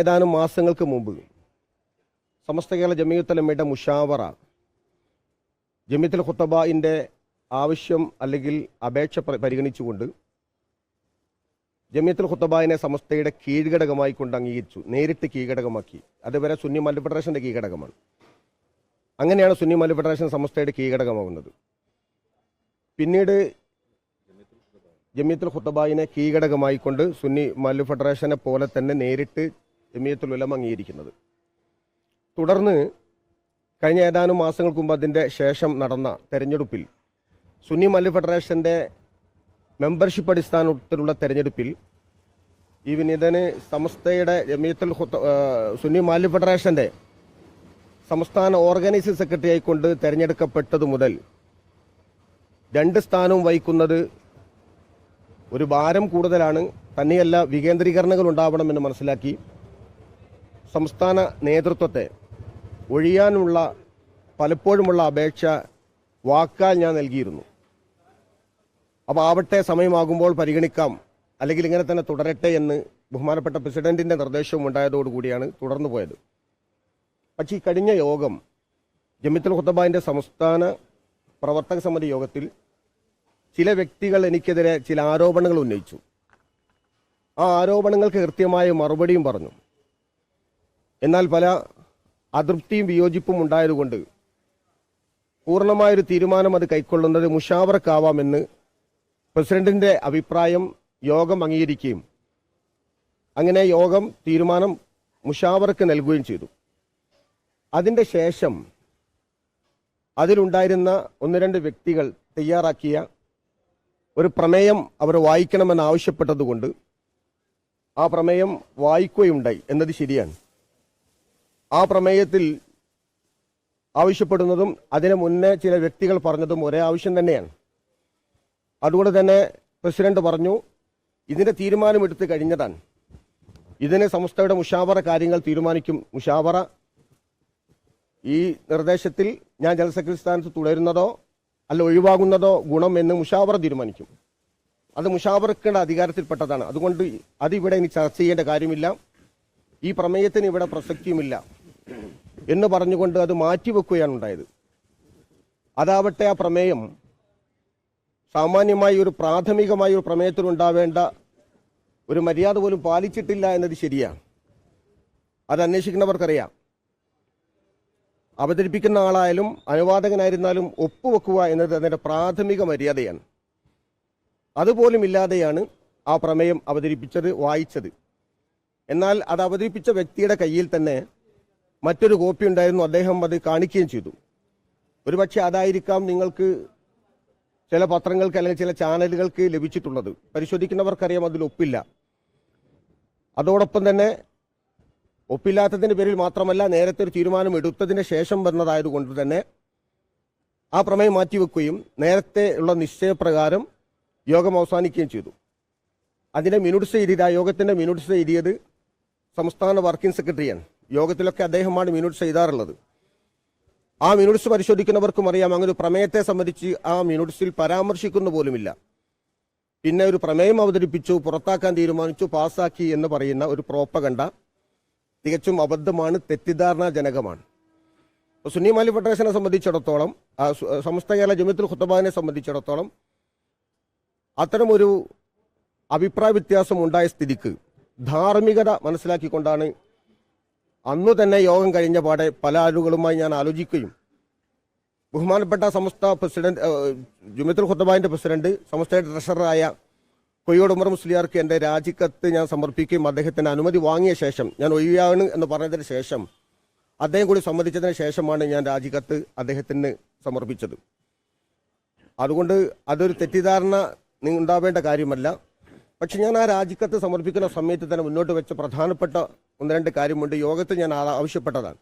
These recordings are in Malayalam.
ഏതാനും മാസങ്ങൾക്ക് മുമ്പ് സമസ്ത കേരള ജമീയത്തുലമ്മയുടെ മുഷാവറ ജമീയത്തുൽ ഖുത്തബായിന്റെ ആവശ്യം അല്ലെങ്കിൽ അപേക്ഷ പരിഗണിച്ചുകൊണ്ട് ജമീയത്തുൽ ഖുത്തബായിനെ സമസ്തയുടെ കീഴ്ഘടകമായി കൊണ്ട് അംഗീകരിച്ചു നേരിട്ട് കീഴ്ഘടകമാക്കി. അതുവരെ സുന്നി മല്ല ഫെഡറേഷന്റെ കീഴ്ഘടകമാണ്. അങ്ങനെയാണ് സുന്നി മല്ല ഫെഡറേഷൻ സമസ്തയുടെ കീഴ്ഘടകമാകുന്നത്. പിന്നീട് ജമിയത്തുൽ ഖുത്തബായിനെ കീഴടകമായിക്കൊണ്ട് സുന്നി മല്ലു ഫെഡറേഷനെ പോലെ തന്നെ നേരിട്ട് ജമിയത്തുൽ ഉലമ അംഗീകരിക്കുന്നത്. തുടർന്ന് കഴിഞ്ഞ ഏതാനും മാസങ്ങൾക്ക് മുമ്പ് അതിന്റെ ശേഷം നടന്ന തെരഞ്ഞെടുപ്പിൽ സുന്നി മല്ലി ഫെഡറേഷന്റെ മെമ്പർഷിപ്പ് അടിസ്ഥാനത്തിലുള്ള തെരഞ്ഞെടുപ്പിൽ ഈ വിനീതന് സമസ്തയുടെ ജമിയത്തുൽ സുന്നി മാലി ഫെഡറേഷന്റെ സംസ്ഥാന ഓർഗനൈസിംഗ് സെക്രട്ടറി ആയിക്കൊണ്ട് തെരഞ്ഞെടുക്കപ്പെട്ടതു മുതൽ രണ്ട് സ്ഥാനവും വഹിക്കുന്നത് ഒരു ഭാരം കൂടുതലാണ്. തന്നെയല്ല വികേന്ദ്രീകരണങ്ങൾ ഉണ്ടാവണമെന്ന് മനസ്സിലാക്കി. സംസ്ഥാന നേതൃത്വത്തെ ഒഴിയാനുള്ള പലപ്പോഴുമുള്ള അപേക്ഷ വാക്കാൽ ഞാൻ നൽകിയിരുന്നു. അപ്പോൾ ആവട്ടെ സമയമാകുമ്പോൾ പരിഗണിക്കാം. അല്ലെങ്കിൽ ഇങ്ങനെ തന്നെ തുടരട്ടെ എന്ന് ബഹുമാനപ്പെട്ട പ്രസിഡന്റിന്റെ നിർദ്ദേശവും ഉണ്ടായതോടുകൂടിയാണ് തുടർന്നു പോയത്. പക്ഷേ ഈ കഴിഞ്ഞ യോഗം ജമിത്തുൽ ഖുത്തബാന്റെ സംസ്ഥാന പ്രവർത്തക സമിതി യോഗത്തിൽ ചില വ്യക്തികൾ എനിക്കെതിരെ ചില ആരോപണങ്ങൾ ഉന്നയിച്ചു. ആ ആരോപണങ്ങൾക്ക് കൃത്യമായ മറുപടിയും പറഞ്ഞു. എന്നാൽ പല അതൃപ്തിയും വിയോജിപ്പും ഉണ്ടായതുകൊണ്ട് പൂർണമായൊരു തീരുമാനം അത് കൈക്കൊള്ളുന്നത് മുഷാവറക്കാവാമെന്ന് പ്രസിഡന്റിന്റെ അഭിപ്രായം യോഗം അംഗീകരിക്കുകയും അങ്ങനെ യോഗം തീരുമാനം മുഷാവറക്ക് നൽകുകയും ചെയ്തു. അതിന്റെ ശേഷം അതിലുണ്ടായിരുന്ന ഒന്ന് രണ്ട് വ്യക്തികൾ തയ്യാറാക്കിയ ഒരു പ്രമേയം അവർ വായിക്കണമെന്ന് ആവശ്യപ്പെട്ടതുകൊണ്ട് ആ പ്രമേയം വായിക്കുകയുണ്ടായി. എന്നത് ശരിയാണ്. ആ പ്രമേയത്തിൽ ആവശ്യപ്പെടുന്നതും അതിനു മുന്നേ ചില വ്യക്തികൾ പറഞ്ഞതും ഒരേ ആവശ്യം തന്നെയാണ്. അതുകൊണ്ട് തന്നെ പ്രസിഡന്റ് പറഞ്ഞു ഇതിന്റെ തീരുമാനമെടുത്ത് കഴിഞ്ഞതാണ്. ഇതിനെ സംസ്ഥയുടെ മുഷാവറ കാര്യങ്ങൾ തീരുമാനിക്കും മുഷാവറ. ഈ നിർദ്ദേശത്തിൽ ഞാൻ ജനറൽ സ്ഥാനത്ത് തുടരുന്നതോ അല്ല ഒഴിവാകുന്നതോ ഗുണം എന്ന് മുഷാവറ തീരുമാനിക്കും. അത് മുഷാവറക്കേണ്ട അധികാരത്തിൽപ്പെട്ടതാണ്. അതുകൊണ്ട് അതിവിടെ ഇനി ചർച്ച ചെയ്യേണ്ട കാര്യമില്ല. ഈ പ്രമേയത്തിന് ഇവിടെ പ്രസക്തിയുമില്ല. എന്ന് പറഞ്ഞുകൊണ്ട് അത് മാറ്റിവെക്കുകയാണ് ഉണ്ടായത്. അതാവട്ടെ ആ പ്രമേയം സാമാന്യമായി ഒരു പ്രാഥമികമായ ഒരു പ്രമേയത്തിനുണ്ടാവേണ്ട ഒരു മര്യാദ പോലും പാലിച്ചിട്ടില്ല എന്നത് ശരിയാണ് അത് അന്വേഷിക്കുന്നവർക്കറിയാം. അവതരിപ്പിക്കുന്ന ആളായാലും അനുവാദകനായിരുന്നാലും ഒപ്പുവെക്കുക എന്നത് അതിന്റെ പ്രാഥമിക മര്യാദയാണ്. അതുപോലും ഇല്ലാതെയാണ് ആ പ്രമേയം അവതരിപ്പിച്ചത് വായിച്ചത്. എന്നാൽ അത് അവതരിപ്പിച്ച വ്യക്തിയുടെ കയ്യിൽ തന്നെ മറ്റൊരു കോപ്പി ഉണ്ടായിരുന്നു. അദ്ദേഹം അത് കാണിക്കുകയും ചെയ്തു. ഒരുപക്ഷെ അതായിരിക്കാം നിങ്ങൾക്ക് ചില പത്രങ്ങൾക്ക് അല്ലെങ്കിൽ ചില ചാനലുകൾക്ക് ലഭിച്ചിട്ടുള്ളത്. പരിശോധിക്കുന്നവർക്കറിയാം അതിൽ ഒപ്പില്ല. അതോടൊപ്പം തന്നെ ഒപ്പില്ലാത്തതിന്റെ പേരിൽ മാത്രമല്ല നേരത്തെ ഒരു തീരുമാനം എടുത്തതിന് ശേഷം വന്നതായതുകൊണ്ട് തന്നെ ആ പ്രമേയം മാറ്റിവെക്കുകയും നേരത്തെ ഉള്ള നിശ്ചയപ്രകാരം യോഗം അവസാനിക്കുകയും ചെയ്തു. അതിന്റെ മിനുട്സ് എഴുതിയത് ആ യോഗത്തിന്റെ മിനുട്സ് എഴുതിയത് സംസ്ഥാന വർക്കിംഗ് സെക്രട്ടറിയാണ്. യോഗത്തിലൊക്കെ അദ്ദേഹമാണ് മിനുട്സ് എഴുതാറുള്ളത്. ആ മിനുട്സ് പരിശോധിക്കുന്നവർക്കും അറിയാം അങ്ങനെ ഒരു പ്രമേയത്തെ സംബന്ധിച്ച് ആ മിനുട്സിൽ പരാമർശിക്കുന്ന പോലുമില്ല. പിന്നെ ഒരു പ്രമേയം അവതരിപ്പിച്ചു പുറത്താക്കാൻ തീരുമാനിച്ചു പാസ്സാക്കി എന്ന് പറയുന്ന ഒരു പ്രോപ്പകണ്ട തികച്ചും അബദ്ധമാണ് തെറ്റിദ്ധാരണാജനകമാണ്. സുനി മാലി ഫെഡറേഷനെ സംബന്ധിച്ചിടത്തോളം സമസ്ത കേരള ജമിത്തുൽ ഖുത്തബാനെ സംബന്ധിച്ചിടത്തോളം അത്തരമൊരു അഭിപ്രായ വ്യത്യാസം ഉണ്ടായ സ്ഥിതിക്ക് ധാർമ്മികത മനസ്സിലാക്കിക്കൊണ്ടാണ് അന്നു തന്നെ യോഗം കഴിഞ്ഞ പാടെ പല ആളുകളുമായി ഞാൻ ആലോചിക്കുകയും ബഹുമാനപ്പെട്ട സമസ്ത പ്രസിഡന്റ് ജുമിത്തുൽ ഖുത്തബാന്റെ പ്രസിഡന്റ് സമസ്തയുടെ ട്രഷററായ കൊയ്യോട് ഉമർ മുസ്ലിയാർക്ക് എന്റെ രാജിക്കത്ത് ഞാൻ സമർപ്പിക്കുകയും അദ്ദേഹത്തിന് അനുമതി വാങ്ങിയ ശേഷം ഞാൻ ഒഴിയാണ് എന്ന് പറഞ്ഞതിന് ശേഷം അദ്ദേഹം കൂടി സമ്മതിച്ചതിന് ശേഷമാണ് ഞാൻ രാജിക്കത്ത് അദ്ദേഹത്തിന് സമർപ്പിച്ചത്. അതുകൊണ്ട് അതൊരു തെറ്റിദ്ധാരണ ഉണ്ടാവേണ്ട കാര്യമല്ല. പക്ഷെ ഞാൻ ആ രാജിക്കത്ത് സമർപ്പിക്കുന്ന സമയത്ത് തന്നെ മുന്നോട്ട് വെച്ച പ്രധാനപ്പെട്ട ഒന്ന് രണ്ട് കാര്യമുണ്ട്. യോഗത്തിൽ ഞാൻ ആവശ്യപ്പെട്ടതാണ്.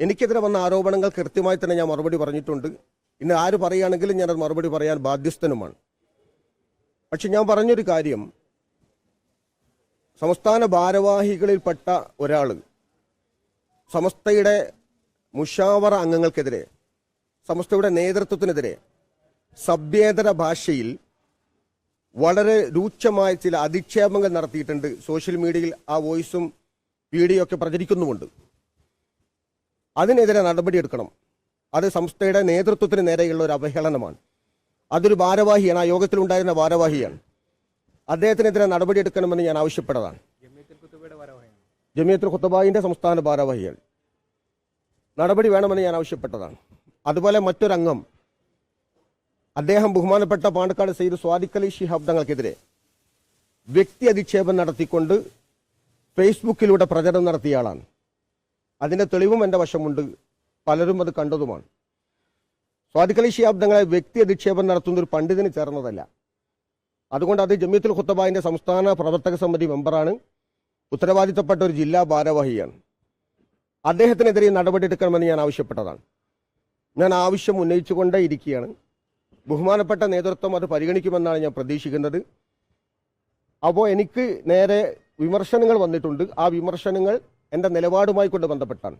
എനിക്കെതിരെ വന്ന ആരോപണങ്ങൾ കൃത്യമായി തന്നെ ഞാൻ മറുപടി പറഞ്ഞിട്ടുണ്ട്. ഇന്ന് ആര് പറയുകയാണെങ്കിലും ഞാനത് മറുപടി പറയാൻ ബാധ്യസ്ഥനുമാണ്. പക്ഷെ ഞാൻ പറഞ്ഞൊരു കാര്യം. സംസ്ഥാന ഭാരവാഹികളിൽപ്പെട്ട ഒരാൾ സമസ്തയുടെ മുഷാവറ അംഗങ്ങൾക്കെതിരെ സമസ്തയുടെ നേതൃത്വത്തിനെതിരെ സഭ്യേതര ഭാഷയിൽ വളരെ രൂക്ഷമായ ചില അധിക്ഷേപങ്ങൾ നടത്തിയിട്ടുണ്ട്. സോഷ്യൽ മീഡിയയിൽ ആ വോയിസും വീഡിയോ ഒക്കെ പ്രചരിക്കുന്നുമുണ്ട്. അതിനെതിരെ നടപടിയെടുക്കണം. അത് സംസ്ഥയുടെ നേതൃത്വത്തിന് നേരെയുള്ള ഒരു അവഹേളനമാണ്. അതൊരു ഭാരവാഹിയാണ്. ആ യോഗത്തിലുണ്ടായിരുന്ന ഭാരവാഹിയാണ്. അദ്ദേഹത്തിനെതിരെ നടപടിയെടുക്കണമെന്ന് ഞാൻ ആവശ്യപ്പെട്ടതാണ്. ജമിയത്തുൽ ഖുത്തബായിന്റെ സംസ്ഥാന ഭാരവാഹികൾ നടപടി വേണമെന്ന് ഞാൻ ആവശ്യപ്പെട്ടതാണ്. അതുപോലെ മറ്റൊരംഗം അദ്ദേഹം ബഹുമാനപ്പെട്ട പാണക്കാട് സെയ്ദ് സ്വാദിഖലി ശിഹാബ് തങ്ങൾക്കെതിരെ വ്യക്തി അധിക്ഷേപം നടത്തിക്കൊണ്ട് ഫേസ്ബുക്കിലൂടെ പ്രചരണം നടത്തിയ ആളാണ് അതിന്റെ തെളിവും എന്റെ വശമുണ്ട്. പലരും അത് കണ്ടതുമാണ്. സ്വാദിഖ് അലി ശിഹാബ് തങ്ങളെ വ്യക്തി അധിക്ഷേപം നടത്തുന്ന ഒരു പണ്ഡിതന് ചേർന്നതല്ല. അതുകൊണ്ട് അത് ജമിയത്തുൽ ഖുത്തബായിന്റെ സംസ്ഥാന പ്രവർത്തക സമിതി മെമ്പറാണ്. ഉത്തരവാദിത്തപ്പെട്ട ഒരു ജില്ലാ ഭാരവാഹിയാണ്. അദ്ദേഹത്തിനെതിരെ നടപടിയെടുക്കണമെന്ന് ഞാൻ ആവശ്യപ്പെട്ടതാണ്. ഞാൻ ആവശ്യം ഉന്നയിച്ചുകൊണ്ടേ ഇരിക്കുകയാണ് ബഹുമാനപ്പെട്ട നേതൃത്വം അത് പരിഗണിക്കുമെന്നാണ് ഞാൻ പ്രതീക്ഷിക്കുന്നത്. അപ്പോൾ എനിക്ക് നേരെ വിമർശനങ്ങൾ വന്നിട്ടുണ്ട്. ആ വിമർശനങ്ങൾ എന്റെ നിലപാടുമായി കൊണ്ട് ബന്ധപ്പെട്ടാണ്.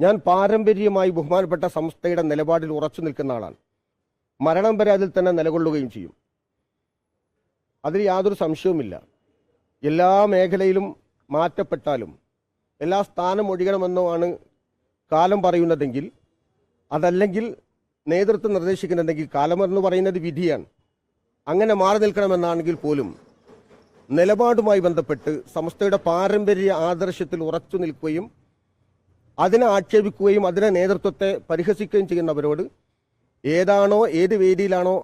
ഞാൻ പാരമ്പര്യമായി ബഹുമാനപ്പെട്ട സംസ്ഥയുടെ നിലപാടിൽ ഉറച്ചു നിൽക്കുന്ന ആളാണ്. മരണം വരെ അതിൽ തന്നെ നിലകൊള്ളുകയും ചെയ്യും. അതിൽ യാതൊരു സംശയവുമില്ല. എല്ലാ മേഖലയിലും മാറ്റപ്പെട്ടാലും എല്ലാ സ്ഥാനം ഒഴിയണമെന്നോ ആണ് കാലം പറയുന്നതെങ്കിൽ അതല്ലെങ്കിൽ നേതൃത്വം നിർദ്ദേശിക്കുന്നുണ്ടെങ്കിൽ കാലമെന്ന് പറയുന്നത് വിധിയാണ്. അങ്ങനെ മാറി നിൽക്കണമെന്നാണെങ്കിൽ പോലും നിലപാടുമായി ബന്ധപ്പെട്ട് സംസ്ഥയുടെ പാരമ്പര്യ ആദർശത്തിൽ ഉറച്ചു നിൽക്കുകയും അതിനെ ആക്ഷേപിക്കുകയും അതിനെ നേതൃത്വത്തെ പരിഹസിക്കുകയും ചെയ്യുന്നവരോട് ഏതാണോ ഏത് വേദിയിലാണോ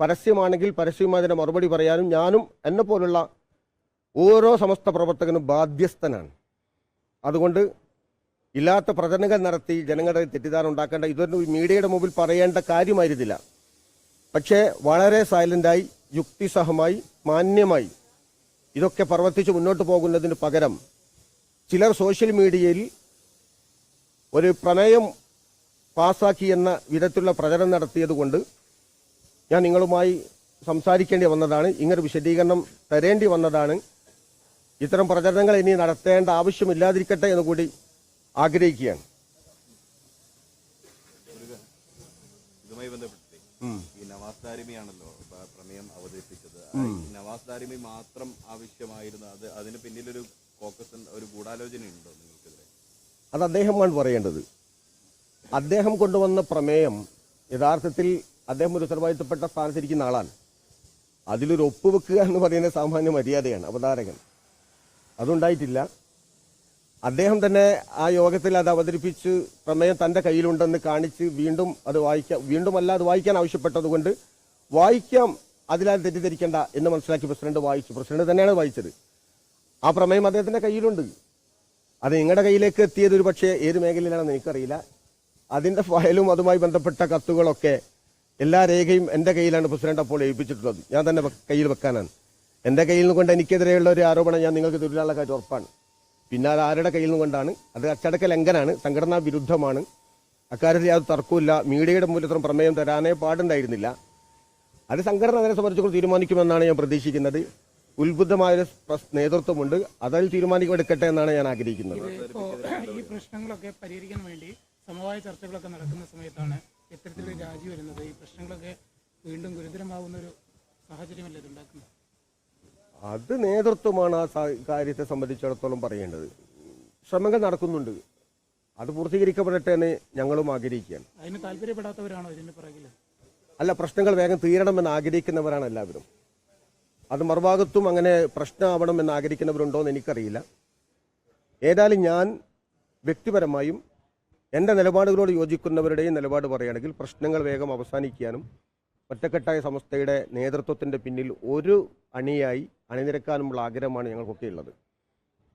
പരസ്യമാണെങ്കിൽ പരസ്യമായി അതിന് മറുപടി പറയാനും ഞാനും എന്നെ പോലുള്ള ഓരോ സമസ്ത പ്രവർത്തകനും ബാധ്യസ്ഥനാണ്. അതുകൊണ്ട് ഇല്ലാത്ത പ്രചരണങ്ങൾ നടത്തി ജനങ്ങളുടെ തെറ്റിദ്ധാരണ ഉണ്ടാക്കേണ്ട ഇതൊരു മീഡിയയുടെ മുമ്പിൽ പറയേണ്ട കാര്യമായിരുന്നില്ല. പക്ഷേ വളരെ സൈലന്റായി യുക്തിസഹമായി മാന്യമായി ഇതൊക്കെ പ്രവർത്തിച്ച് മുന്നോട്ട് പോകുന്നതിന് പകരം ചിലർ സോഷ്യൽ മീഡിയയിൽ ഒരു പ്രണയം പാസാക്കി എന്ന വിധത്തിലുള്ള പ്രചരണം നടത്തിയതുകൊണ്ട് ഞാൻ നിങ്ങളുമായി സംസാരിക്കേണ്ടി വന്നതാണ് ഇങ്ങനെ വിശദീകരണം തരേണ്ടി വന്നതാണ്. ഇത്തരം പ്രചരണങ്ങൾ ഇനി നടത്തേണ്ട ആവശ്യമില്ലാതിരിക്കട്ടെ എന്ന് കൂടി ആഗ്രഹിക്കുകയാണ്. ഇതുമായി ബന്ധപ്പെട്ട് ഈ നവാസ് ദാരിമിയാണല്ലോ പ്രമേയം അവതരിപ്പിച്ചത്. നവാസ് ദാരിമി മാത്രം ആവശ്യമായിരുന്നു. അത് അതിന് പിന്നിലൊരു ഫോക്കസ് ഒരു ഗൂഢാലോചന ഉണ്ടോ നിങ്ങൾക്കെതിരെ? അത് അദ്ദേഹമാണ് പറയേണ്ടത്. അദ്ദേഹം കൊണ്ടുവന്ന പ്രമേയം യഥാർത്ഥത്തിൽ അദ്ദേഹം ഒരു ഉത്തരവാദിത്തപ്പെട്ട സ്ഥാനത്തിരിക്കുന്ന ആളാണ്. അതിലൊരു ഒപ്പുവെക്കുക എന്ന് പറയുന്ന സാമാന്യ മര്യാദയാണ് അവതാരകൻ. അതുണ്ടായിട്ടില്ല. അദ്ദേഹം തന്നെ ആ യോഗത്തിൽ അത് അവതരിപ്പിച്ച് പ്രമേയം തന്റെ കയ്യിലുണ്ടെന്ന് കാണിച്ച് വീണ്ടും അത് വായിക്കാം വീണ്ടുമല്ല അത് വായിക്കാൻ ആവശ്യപ്പെട്ടതുകൊണ്ട് വായിക്കാം അതിലാൽ തെറ്റിദ്ധരിക്കേണ്ട എന്ന് മനസ്സിലാക്കി പ്രസിഡന്റ് വായിച്ചു. പ്രസിഡന്റ് തന്നെയാണ് വായിച്ചത്. ആ പ്രമേയം അദ്ദേഹത്തിന്റെ കയ്യിലുണ്ട്. അത് നിങ്ങളുടെ കയ്യിലേക്ക് എത്തിയത് ഒരു പക്ഷേ ഏത് മേഖലയിലാണെന്ന് എനിക്കറിയില്ല അതിന്റെ ഫയലും അതുമായി ബന്ധപ്പെട്ട കത്തുകളൊക്കെ എല്ലാ രേഖയും എന്റെ കയ്യിലാണ് പ്രസിഡന്റ് അപ്പോൾ ഏൽപ്പിച്ചിട്ടുള്ളത്. ഞാൻ തന്നെ കയ്യിൽ വെക്കാനാണ്. എന്റെ കയ്യിൽ നിന്ന് കൊണ്ട് എനിക്കെതിരെയുള്ള ഒരു ആരോപണം ഞാൻ നിങ്ങൾക്ക് കാര്യം ഉറപ്പാണ്. പിന്നെ അത് ആരുടെ കയ്യിൽ നിന്ന് കൊണ്ടാണ്? അത് അച്ചടക്ക ലംഘനാണ് സംഘടനാ വിരുദ്ധമാണ്. അക്കാര്യത്തിൽ യാതൊരു തർക്കമില്ല മീഡിയയുടെ മൂലത്രം പ്രമേയം തരാനേ പാടുണ്ടായിരുന്നില്ല. അത് സംഘടന അതിനെ സംബന്ധിച്ചുകൊണ്ട് തീരുമാനിക്കുമെന്നാണ് ഞാൻ പ്രതീക്ഷിക്കുന്നത്. ഉത്ബുദ്ധമായ ഒരു പ്രസ്- നേതൃത്വമുണ്ട്. അതിൽ തീരുമാനിക്കമെടുക്കട്ടെ എന്നാണ് ഞാൻ ആഗ്രഹിക്കുന്നത്. ഈ പ്രശ്നങ്ങളൊക്കെ പരിഹരിക്കാൻ വേണ്ടി സമവായ ചർച്ചകളൊക്കെ നടക്കുന്ന സമയത്താണ് ഇത്തരത്തിലൊരു രാജി വരുന്നത്. ഈ പ്രശ്നങ്ങളൊക്കെ വീണ്ടും ഗുരുതരമാകുന്ന ഒരു സാഹചര്യമല്ലേ ഇത് ഉണ്ടാക്കുന്നത് അത് നേതൃത്വമാണ് ആ കാര്യത്തെ സംബന്ധിച്ചിടത്തോളം പറയേണ്ടത്. ശ്രമങ്ങൾ നടക്കുന്നുണ്ട്. അത് പൂർത്തീകരിക്കപ്പെടട്ടെ എന്ന് ഞങ്ങളും ആഗ്രഹിക്കുകയാണ്. അതിന് താല്പര്യപ്പെടാത്തവരാണോ ഇതിന് പിറകിൽ? അല്ല പ്രശ്നങ്ങൾ വേഗം തീരണമെന്ന് ആഗ്രഹിക്കുന്നവരാണ് എല്ലാവരും. അത് മറുഭാഗത്തും അങ്ങനെ ആഗ്രഹിക്കുന്നവരുണ്ടോ എന്ന് എനിക്കറിയില്ല. ഏതായാലും ഞാൻ വ്യക്തിപരമായും എന്റെ നിലപാടുകളോട് യോജിക്കുന്നവരുടെയും നിലപാട് പറയുകയാണെങ്കിൽ പ്രശ്നങ്ങൾ വേഗം അവസാനിക്കാനും ഒറ്റക്കെട്ടായ സംസ്ഥയുടെ നേതൃത്വത്തിന്റെ പിന്നിൽ ഒരു അണിയായി അണിനിരക്കാനുമുള്ള ആഗ്രഹമാണ് ഞങ്ങൾക്കൊക്കെ ഉള്ളത്.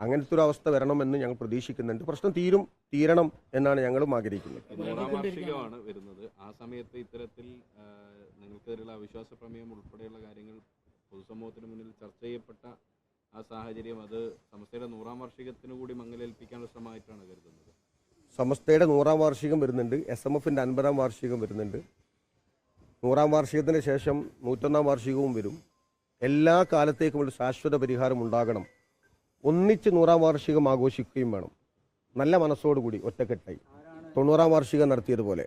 അങ്ങനത്തെ ഒരു അവസ്ഥ വരണമെന്ന് ഞങ്ങൾ പ്രതീക്ഷിക്കുന്നുണ്ട്. പ്രശ്നം തീരും തീരണം എന്നാണ് ഞങ്ങളും ആഗ്രഹിക്കുന്നത്. വാർഷികമാണ് വരുന്നത്. ആ സമയത്ത് ഇത്തരത്തിൽ നിങ്ങൾക്കെതിരെയുള്ള അവിശ്വാസ പ്രമേയം ഉൾപ്പെടെയുള്ള കാര്യങ്ങൾ പൊതുസമൂഹത്തിന് മുന്നിൽ ചർച്ച ചെയ്യപ്പെട്ട ആ സാഹചര്യം അത് സംസ്ഥയുടെ നൂറാം വാർഷികത്തിന് കൂടി മങ്ങലേൽപ്പിക്കാനുള്ള ശ്രമമായിട്ടാണ് കരുതുന്നത്. സമസ്തയുടെ നൂറാം വാർഷികം വരുന്നുണ്ട്. എസ് എം എഫിന്റെ അൻപതാം വാർഷികം വരുന്നുണ്ട്. നൂറാം വാർഷികത്തിന് ശേഷം നൂറ്റൊന്നാം വാർഷികവും വരും. എല്ലാ കാലത്തേക്കും ഒരു ശാശ്വത പരിഹാരം ഉണ്ടാകണം. ഒന്നിച്ച് നൂറാം വാർഷികം ആഘോഷിക്കുകയും വേണം. നല്ല മനസ്സോടുകൂടി ഒറ്റക്കെട്ടായി. തൊണ്ണൂറാം വാർഷികം നടത്തിയതുപോലെ.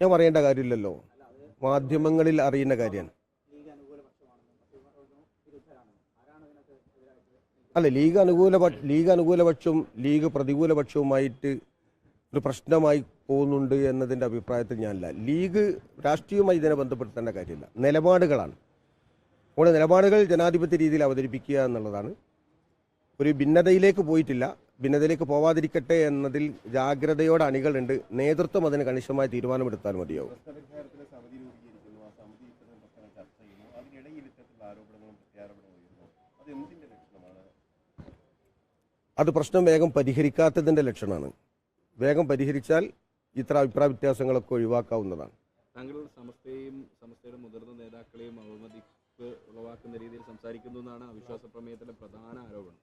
ഞാൻ പറയേണ്ട കാര്യമില്ലല്ലോ. മാധ്യമങ്ങളിൽ അറിയുന്ന കാര്യമാണ് അല്ല ലീഗ് അനുകൂല ലീഗ് അനുകൂലപക്ഷവും ലീഗ് പ്രതികൂല പക്ഷവുമായിട്ട് ഒരു പ്രശ്നമായി പോകുന്നുണ്ട് എന്നതിന്റെ അഭിപ്രായത്തിൽ ഞാനില്ല. ലീഗ് രാഷ്ട്രീയവുമായി ഇതിനെ ബന്ധപ്പെടുത്തേണ്ട കാര്യമില്ല. നിലപാടുകളാണ്. നമ്മുടെ നിലപാടുകൾ ജനാധിപത്യ രീതിയിൽ അവതരിപ്പിക്കുക എന്നുള്ളതാണ്. ഒരു ഭിന്നതയിലേക്ക് പോയിട്ടില്ല. ഭിന്നതയിലേക്ക് പോവാതിരിക്കട്ടെ എന്നതിൽ ജാഗ്രതയോടെ അണികളുണ്ട്. നേതൃത്വം അതിന് കണിശമായ തീരുമാനമെടുത്താൽ മതിയാവും. അത് പ്രശ്നം വേഗം പരിഹരിക്കാത്തതിന്റെ ലക്ഷണമാണ്. വേഗം പരിഹരിച്ചാൽ ഇത്ര അഭിപ്രായ വ്യത്യാസങ്ങളൊക്കെ ഒഴിവാക്കാവുന്നതാണ്. താങ്കൾ സമസ്തയും സമസ്തയുടെ മുതിർന്ന നേതാക്കളെയും അവമതിപ്പ് ഉളവാക്കുന്ന രീതിയിൽ സംസാരിക്കുന്നു എന്നാണ് അവിശ്വാസ പ്രമേയത്തിന്റെ പ്രധാന ആരോപണം.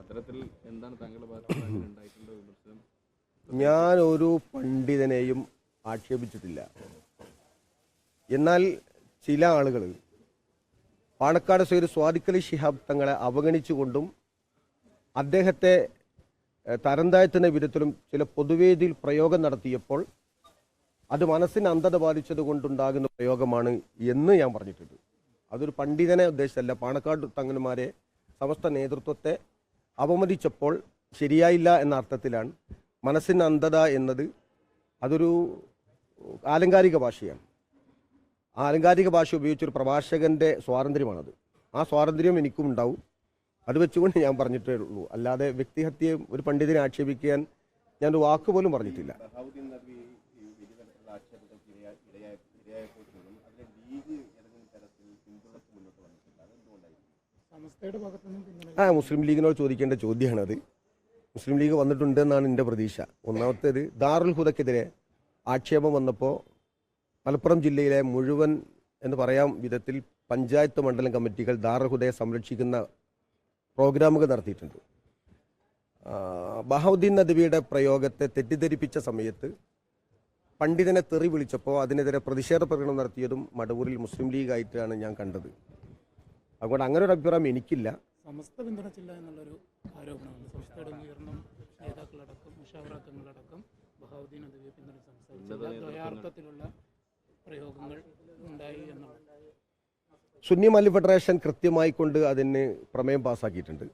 അത്തരത്തിൽ എന്താണ് താങ്കളുടെ ഭാഗത്ത് ഉണ്ടായിട്ടുള്ള വിമർശനം? ഞാൻ ഒരു പണ്ഡിതനെയും ആക്ഷേപിച്ചിട്ടില്ല. എന്നാൽ ചില ആളുകൾ പാണക്കാട് സൈഡ് സ്വാദിക്കലി ശിഹാബ് തങ്ങളെ അവഗണിച്ചുകൊണ്ടും അദ്ദേഹത്തെ ഏഹ്, തരം വിധത്തിലും ചില പൊതുവേദിയിൽ പ്രയോഗം നടത്തിയപ്പോൾ അത് മനസ്സിന് അന്ധത ബാധിച്ചത് കൊണ്ടുണ്ടാകുന്ന പ്രയോഗമാണ് എന്ന് ഞാൻ പറഞ്ഞിട്ടുണ്ട്. അതൊരു പണ്ഡിതനെ ഉദ്ദേശിച്ചല്ല പാണക്കാട് തങ്ങന്മാരെ സമസ്ത നേതൃത്വത്തെ അപമതിച്ചപ്പോൾ ശരിയായില്ല എന്ന അർത്ഥത്തിലാണ് മനസ്സിന് അന്ധത എന്നത്. അതൊരു ആലങ്കാരിക ഭാഷയാണ്. ആലങ്കാരിക ഭാഷ ഉപയോഗിച്ചൊരു പ്രഭാഷകന്റെ സ്വാതന്ത്ര്യമാണത്. ആ സ്വാതന്ത്ര്യം എനിക്കും ഉണ്ടാവും അത് വെച്ചുകൊണ്ട് ഞാൻ പറഞ്ഞിട്ടേ ഉള്ളൂ. അല്ലാതെ വ്യക്തിഹത്യയും ഒരു പണ്ഡിതനെ ആക്ഷേപിക്കാൻ ഞാൻ ഒരു വാക്ക് പോലും പറഞ്ഞിട്ടില്ല. ആ മുസ്ലിം ലീഗിനോട് ചോദിക്കേണ്ട ചോദ്യമാണ് അത് മുസ്ലിം ലീഗ് വന്നിട്ടുണ്ട് എന്നാണ് എന്റെ പ്രതീക്ഷ. ഒന്നാമത്തേത് ദാറുൽ ഹുദക്കെതിരെ ആക്ഷേപം വന്നപ്പോൾ മലപ്പുറം ജില്ലയിലെ മുഴുവൻ എന്ന് പറയാം വിധത്തിൽ പഞ്ചായത്ത് മണ്ഡലം കമ്മിറ്റികൾ ദാറുൽ ഹുദയെ സംരക്ഷിക്കുന്ന പ്രോഗ്രാമുകൾ നടത്തിയിട്ടുണ്ട്. ബഹൗദ്ദീൻ നദ്വിയുടെ പ്രയോഗത്തെ തെറ്റിദ്ധരിപ്പിച്ച സമയത്ത് പണ്ഡിതനെ തെറി വിളിച്ചപ്പോൾ അതിനെതിരെ പ്രതിഷേധ പ്രകടനം നടത്തിയതും മടവൂരിൽ മുസ്ലിം ലീഗ് ആയിട്ടാണ് ഞാൻ കണ്ടത്. അതുകൊണ്ട് അങ്ങനെ ഒരു അഭിപ്രായം എനിക്കില്ല. സമസ്ത പിന്തുണച്ചില്ല എന്നുള്ളൊരു ആരോപണമുണ്ട്. സംസ്ഥയുടെ ഉയർന്ന നേതാക്കളടക്കം മുഷാവറാക്കങ്ങളടക്കം ബഹാവുദ്ദീൻ നദിയെ പിന്തുണച്ച് ദ്വയാർത്ഥത്തിലുള്ള പ്രയോഗങ്ങൾ ഉണ്ടായി എന്നുള്ളത്. സുന്നി മല്ലി ഫെഡറേഷൻ കൃത്യമായി കൊണ്ട് അതിന് പ്രമേയം പാസ്സാക്കിയിട്ടുണ്ട്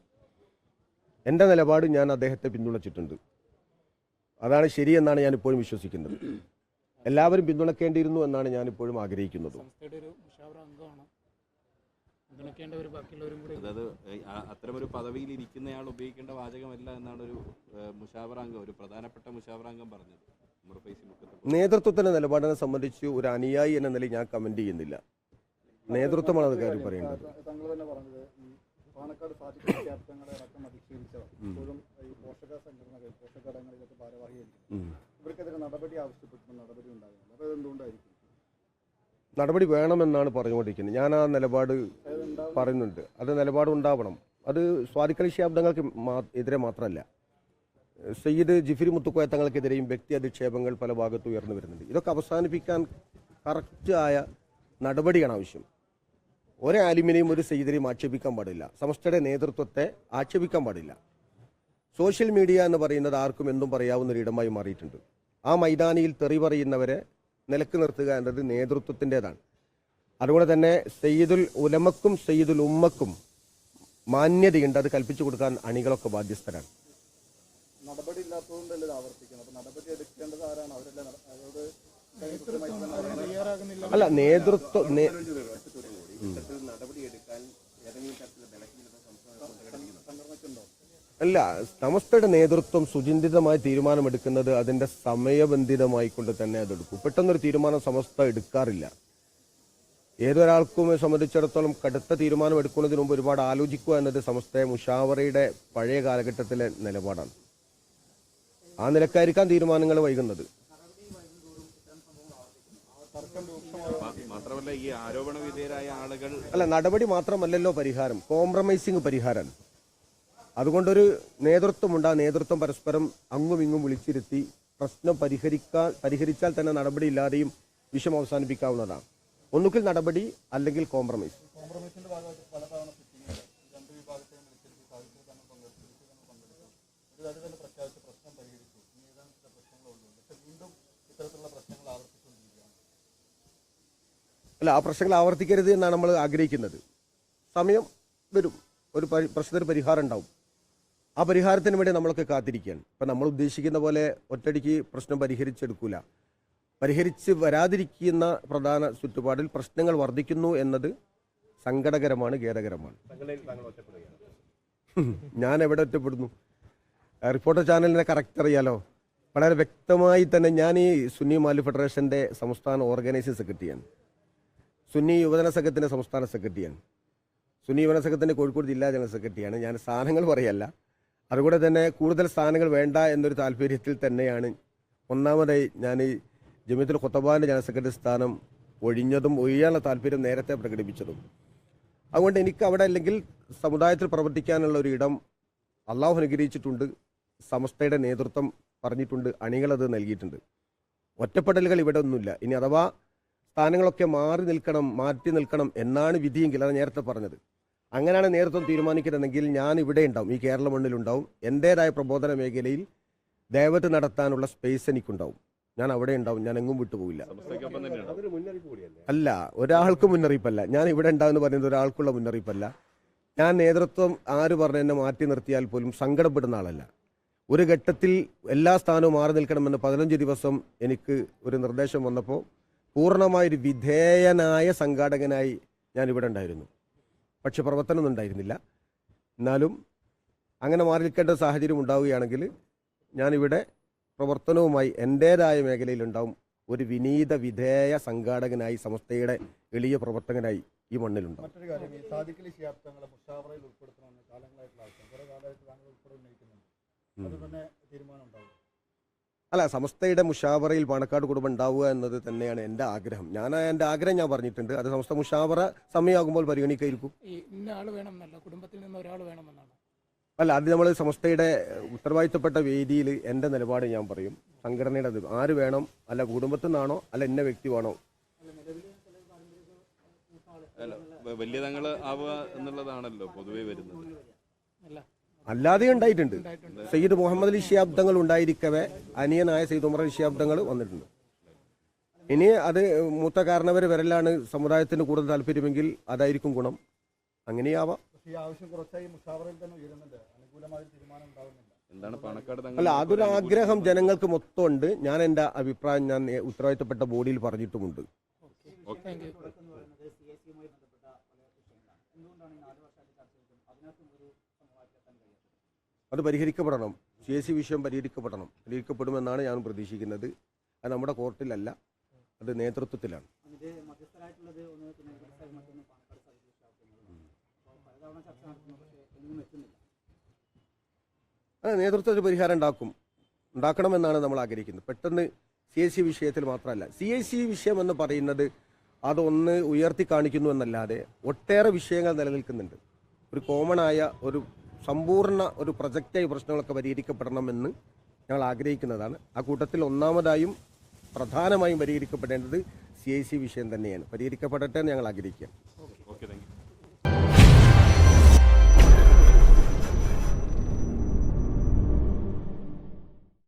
എന്റെ നിലപാട് ഞാൻ അദ്ദേഹത്തെ പിന്തുണച്ചിട്ടുണ്ട്. അതാണ് ശരിയെന്നാണ് ഞാൻ ഇപ്പോഴും വിശ്വസിക്കുന്നത്. എല്ലാവരും പിന്തുണക്കേണ്ടിയിരുന്നു എന്നാണ് ഞാൻ ഇപ്പോഴും ആഗ്രഹിക്കുന്നത്. അതായത് അത്തരമൊരു പദവിയിൽ ഇരിക്കുന്നയാൾ ഉപയോഗിക്കേണ്ട വാചകമല്ല എന്നാണ് ഒരു മുഷാവറാംഗം ഒരു പ്രധാനപ്പെട്ട മുഷാവറാംഗം പറഞ്ഞത്. നേതൃത്വത്തിന്റെ നിലപാടിനെ സംബന്ധിച്ച് ഒരു അനുയായി എന്ന നിലയിൽ ഞാൻ കമന്റ് ചെയ്യുന്നില്ല. നേതൃത്വമാണ് അത് കാര്യം പറയേണ്ടത്. താങ്കൾ തന്നെ പറഞ്ഞത് ഈ പാണക്കാട് സാധിക്കുന്ന ക്യാപ്റ്റങ്ങളെ അടക്കം അധിക്ഷേപിച്ചവർ ഇപ്പോഴും ഈ പോഷക സംഘടനകൾ പോഷകടങ്ങളിലൊക്കെ ഭാരവാഹിയായിരിക്കും. ഉം. ഇവർക്കെതിരെ നടപടി നടപടി ഉണ്ടാകുന്നില്ല. അപ്പോൾ നടപടി വേണമെന്നാണ് പറഞ്ഞുകൊണ്ടിരിക്കുന്നത്. ഞാൻ ആ നിലപാട് പറയുന്നുണ്ട്. അത് നിലപാട് ഉണ്ടാവണം അത് സ്വാദിഖലി ശാബ്ദങ്ങൾക്ക് എതിരെ മാത്രമല്ല. സയ്യിദ് ജിഫിരി മുത്തുക്കോയ തങ്ങൾക്കെതിരെയും വ്യക്തി അധിക്ഷേപങ്ങൾ പല ഭാഗത്തും ഉയർന്നു വരുന്നുണ്ട്. ഇതൊക്കെ അവസാനിപ്പിക്കാൻ കറക്റ്റ് ആയ നടപടിയാണ് ആവശ്യം. ഒരു ആലിമിനെയും ഒരു സയ്യിദിനെയും ആക്ഷേപിക്കാൻ പാടില്ല. സമസ്തയുടെ നേതൃത്വത്തെ ആക്ഷേപിക്കാൻ പാടില്ല. സോഷ്യൽ മീഡിയ എന്ന് പറയുന്നത് ആർക്കും എന്തും പറയാവുന്ന ഒരിടമായി ഇടമായി മാറിയിട്ടുണ്ട്. ആ മൈതാനിയിൽ തെറി പറയുന്നവരെ നിലയ്ക്ക് നിർത്തുക എന്നത് നേതൃത്വത്തിന്റെതാണ്. അതുകൊണ്ട് തന്നെ സയ്യിദുൽ ഉലമക്കും സയ്യിദുൽ ഉമ്മക്കും മാന്യതയുണ്ട്. അത് കൽപ്പിച്ചു കൊടുക്കാൻ അണികളൊക്കെ ബാധ്യസ്ഥരാണ്. നടപടി ഇല്ലാത്തതുകൊണ്ടല്ലേ ഇത് ആവർത്തിക്കുന്നത്? അപ്പോൾ നടപടി എടുക്കേണ്ടത് ആരാണ്? അവരല്ലേ അവരോട് അല്ല നേതൃത്വം ഇത്തരത്തിൽ ഏതെങ്കിലും തരത്തിലുള്ള ബലഹീനത സംസ്ഥാനത്ത് അല്ല സമസ്തയുടെ നേതൃത്വം സുചിന്തിതമായി തീരുമാനമെടുക്കുന്നത് അതിന്റെ സമയബന്ധിതമായി കൊണ്ട് തന്നെ അതെടുക്കും. പെട്ടെന്നൊരു തീരുമാനം സമസ്ത എടുക്കാറില്ല. ഏതൊരാൾക്കും സംബന്ധിച്ചിടത്തോളം കടുത്ത തീരുമാനം എടുക്കുന്നതിന് മുമ്പ് ഒരുപാട് ആലോചിക്കുക എന്നത് സമസ്ത മുഷാവറയുടെ പഴയ കാലഘട്ടത്തിലെ നിലപാടാണ്. ആ നിലക്കായിരിക്കാം തീരുമാനങ്ങൾ വൈകുന്നത്. മാത്രമല്ല ഈ ആരോപണ വിധേയരായ ആളുകൾ അല്ല നടപടി മാത്രമല്ലല്ലോ പരിഹാരം. കോംപ്രമൈസിങ് പരിഹാരമാണ് അതുകൊണ്ടൊരു നേതൃത്വമുണ്ട്. ആ നേതൃത്വം പരസ്പരം അങ്ങും ഇങ്ങും വിളിച്ചിരുത്തി പ്രശ്നം പരിഹരിക്കാൻ പരിഹരിച്ചാൽ തന്നെ നടപടിയില്ലാതെയും വിഷയം അവസാനിപ്പിക്കാവുന്നതാണ്. ഒന്നുകിൽ നടപടി അല്ലെങ്കിൽ കോംപ്രമൈസ് കോംപ്രമൈസിന്റെ ഭാഗമായിട്ട് പലതവണ സിറ്റിംഗ് രണ്ട് വിഭാഗത്തെയും വിളിച്ചിരുത്തി സാധിച്ചു തന്നെ പങ്കെടുത്തു ഇതിൽ തന്നെ പങ്കെടുത്തു ഒരു കാര്യം തന്നെ പ്രഖ്യാപിച്ച് പ്രശ്നം പരിഹരിച്ചു ഇനി ഏതാനും ചില പ്രശ്നങ്ങളുള്ളൂ പക്ഷെ വീണ്ടും ഇത്തരത്തിലുള്ള പ്രശ്നങ്ങൾ ആവർത്തിച്ചുകൊണ്ടിരിക്കുകയാണ് അല്ല ആ പ്രശ്നങ്ങൾ ആവർത്തിക്കരുത് എന്നാണ് നമ്മൾ ആഗ്രഹിക്കുന്നത്. സമയം വരും. ഒരു പരി- പ്രശ്നത്തിന് പരിഹാരം ഉണ്ടാവും. ആ പരിഹാരത്തിന് വേണ്ടി നമ്മളൊക്കെ കാത്തിരിക്കുകയാണ്. ഇപ്പം നമ്മൾ ഉദ്ദേശിക്കുന്ന പോലെ ഒറ്റടിക്ക് പ്രശ്നം പരിഹരിച്ചെടുക്കൂല. പരിഹരിച്ച് വരാതിരിക്കുന്ന പ്രധാന ചുറ്റുപാടിൽ പ്രശ്നങ്ങൾ വർദ്ധിക്കുന്നു എന്നത് സങ്കടകരമാണ് ഖേദകരമാണ്. ഞാൻ എവിടെ ഒറ്റപ്പെടുന്നു? റിപ്പോർട്ടർ ചാനലിനെ കറക്റ്റ് അറിയാലോ? വളരെ വ്യക്തമായി തന്നെ ഞാൻ ഈ സുന്നി മാലി ഫെഡറേഷന്റെ സംസ്ഥാന ഓർഗനൈസിംഗ് സെക്രട്ടറിയാണ്. സുന്നി യുവജന സംഘത്തിന്റെ സംസ്ഥാന സെക്രട്ടറിയാണ്. സുന്നി യുവജന സംഘത്തിന്റെ കോഴിക്കോട് ജില്ലാ ജനറൽ സെക്രട്ടറിയാണ്. ഞാൻ സ്ഥാനങ്ങൾ പറയല്ല. അതുകൂടെ തന്നെ കൂടുതൽ സ്ഥാനങ്ങൾ വേണ്ട എന്നൊരു താല്പര്യത്തിൽ തന്നെയാണ് ഒന്നാമതായി ഞാൻ ഈ ജമീത്തുൽ ജനറൽ സെക്രട്ടറി സ്ഥാനം ഒഴിഞ്ഞതും ഒഴിയാനുള്ള താല്പര്യം നേരത്തെ പ്രകടിപ്പിച്ചതും. അതുകൊണ്ട് എനിക്ക് അവിടെ അല്ലെങ്കിൽ സമുദായത്തിൽ പ്രവർത്തിക്കാനുള്ള ഒരു ഇടം അള്ളാഹു അനുഗ്രഹിച്ചിട്ടുണ്ട്. സമസ്തയുടെ നേതൃത്വം പറഞ്ഞിട്ടുണ്ട് അണികളത് നൽകിയിട്ടുണ്ട്. ഒറ്റപ്പെടലുകൾ ഇവിടെ ഒന്നുമില്ല. ഇനി അഥവാ സ്ഥാനങ്ങളൊക്കെ മാറി നിൽക്കണം മാറ്റി നിൽക്കണം എന്നാണ് വിധിയെങ്കിൽ അത് നേരത്തെ പറഞ്ഞത്. അങ്ങനെയാണ് നേതൃത്വം തീരുമാനിക്കുന്നതെങ്കിൽ ഞാൻ ഇവിടെ ഉണ്ടാവും ഈ കേരള മണ്ണിലുണ്ടാവും എന്റേതായ പ്രബോധന മേഖലയിൽ ദയവത്ത് നടത്താനുള്ള സ്പേസ് എനിക്കുണ്ടാവും. ഞാൻ അവിടെ ഉണ്ടാവും ഞാൻ എങ്ങും വിട്ടുപോകില്ല അല്ല ഒരാൾക്ക് മുന്നറിയിപ്പല്ല. ഞാൻ ഇവിടെ ഉണ്ടാവുമെന്ന് പറയുന്നത് ഒരാൾക്കുള്ള മുന്നറിയിപ്പല്ല. ഞാൻ നേതൃത്വം ആര് പറഞ്ഞ് എന്നെ മാറ്റി നിർത്തിയാൽ പോലും സങ്കടപ്പെടുന്ന ആളല്ല. ഒരു ഘട്ടത്തിൽ എല്ലാ സ്ഥാനവും മാറി നിൽക്കണമെന്ന് പതിനഞ്ച് ദിവസം എനിക്ക് ഒരു നിർദ്ദേശം വന്നപ്പോൾ പൂർണമായൊരു വിധേയനായ സംഘാടകനായി ഞാൻ ഇവിടെ ഉണ്ടായിരുന്നു. പക്ഷെ പ്രവർത്തനമൊന്നും ഉണ്ടായിരുന്നില്ല. എന്നാലും അങ്ങനെ മാറി നിൽക്കേണ്ട സാഹചര്യം ഉണ്ടാവുകയാണെങ്കിൽ ഞാനിവിടെ പ്രവർത്തനവുമായി എന്റേതായ മേഖലയിലുണ്ടാവും. ഒരു വിനീത വിധേയ സംഘാടകനായി സമസ്തയുടെ എളിയ പ്രവർത്തകനായി ഈ മണ്ണിലുണ്ടാവും. മറ്റൊരു കാര്യം ഈ സാധിക്കലി ശിയാബ്ദങ്ങളെ മുഷാവറയിൽ ഉൾപ്പെടുത്തണമെന്ന് കാലങ്ങളായിട്ടുള്ള ആവശ്യം കുറെ കാലമായിട്ട് താങ്കൾ ഉൾപ്പെടെ ഉന്നയിക്കുന്നുണ്ട്. അത് തന്നെ തീരുമാനം ഉണ്ടാവും അല്ല സമസ്തയുടെ മുഷാവറയിൽ പാണക്കാട് കുടുംബം ഉണ്ടാവുക എന്നത് തന്നെയാണ് എന്റെ ആഗ്രഹം. ഞാൻ എന്റെ ആഗ്രഹം ഞാൻ പറഞ്ഞിട്ടുണ്ട്. അത് സമസ്ത മുഷാവറ സമയമാകുമ്പോൾ പരിഗണിക്കായിരിക്കും. ഈ ഇന്ന ആൾ വേണമെന്നല്ല കുടുംബത്തിൽ നിന്ന് ഒരാൾ വേണമെന്നാണ്. അല്ല അത് നമ്മൾ സമസ്തയുടെ ഉത്തരവാദിത്തപ്പെട്ട വേദിയിൽ എന്റെ നിലപാട് ഞാൻ പറയും. സംഘടനയുടെ ആര് വേണം? അല്ല കുടുംബത്തിൽ നിന്നാണോ? അല്ല ഇന്ന വ്യക്തി വേണോ അല്ല വലിയ തങ്ങൾ ആവുക എന്നുള്ളതാണല്ലോ പൊതുവേ വരുന്നത്. അല്ല അല്ലാതെ ഉണ്ടായിട്ടുണ്ട്. സയ്യിദ് മുഹമ്മദ് അലി ശിയാബ്ദങ്ങൾ ഉണ്ടായിരിക്കവേ അനിയനായ സയ്യിദ് ഉമർ അലി ശിയാബ്ദങ്ങൾ വന്നിട്ടുണ്ട്. ഇനി അത് മൂത്ത കാരണവർ വരലാണ് സമുദായത്തിന് കൂടുതൽ താല്പര്യമെങ്കിൽ അതായിരിക്കും ഗുണം. അങ്ങനെയാവാം. ഈ ആവശ്യം കുറച്ചായി മുഷാവറയിൽ തന്നെ ഉയരുന്നുണ്ട്. അനുകൂലമായ തീരുമാനം ഉണ്ടാവുന്നില്ല. എന്താണ് പാണക്കാട് അല്ല അതൊരു ആഗ്രഹം ജനങ്ങൾക്ക് മൊത്തമുണ്ട്. ഞാൻ എന്റെ അഭിപ്രായം ഞാൻ ഉത്തരവാദിത്തപ്പെട്ട ബോഡിയിൽ പറഞ്ഞിട്ടുമുണ്ട്. അത് പരിഹരിക്കപ്പെടണം. സി എസ് സി വിഷയം പരിഹരിക്കപ്പെടണം. പരിഹരിക്കപ്പെടുമെന്നാണ് ഞാൻ പ്രതീക്ഷിക്കുന്നത്. അത് നമ്മുടെ കോർട്ടിലല്ല. അത് നേതൃത്വത്തിലാണ്. അത് നേതൃത്വത്തിൽ പരിഹാരം ഉണ്ടാക്കും. ഉണ്ടാക്കണമെന്നാണ് നമ്മൾ ആഗ്രഹിക്കുന്നത്. പെട്ടെന്ന് സി എസ് സി വിഷയത്തിൽ മാത്രമല്ല. സി എസ് സി വിഷയം എന്ന് പറയുന്നത് അതൊന്ന് ഉയർത്തി കാണിക്കുന്നു എന്നല്ലാതെ ഒട്ടേറെ വിഷയങ്ങൾ നിലനിൽക്കുന്നുണ്ട്. ഒരു കോമണായ ആയ ഒരു സമ്പൂർണ ഒരു പ്രൊജക്റ്റായി പ്രശ്നങ്ങളൊക്കെ പരിഹരിക്കപ്പെടണമെന്ന് ഞങ്ങൾ ആഗ്രഹിക്കുന്നതാണ്. ആ കൂട്ടത്തിൽ ഒന്നാമതായും പ്രധാനമായും പരിഹരിക്കപ്പെടേണ്ടത് സി വിഷയം തന്നെയാണ്. പരിഹരിക്കപ്പെടട്ടെ എന്ന് ഞങ്ങൾ ആഗ്രഹിക്കുക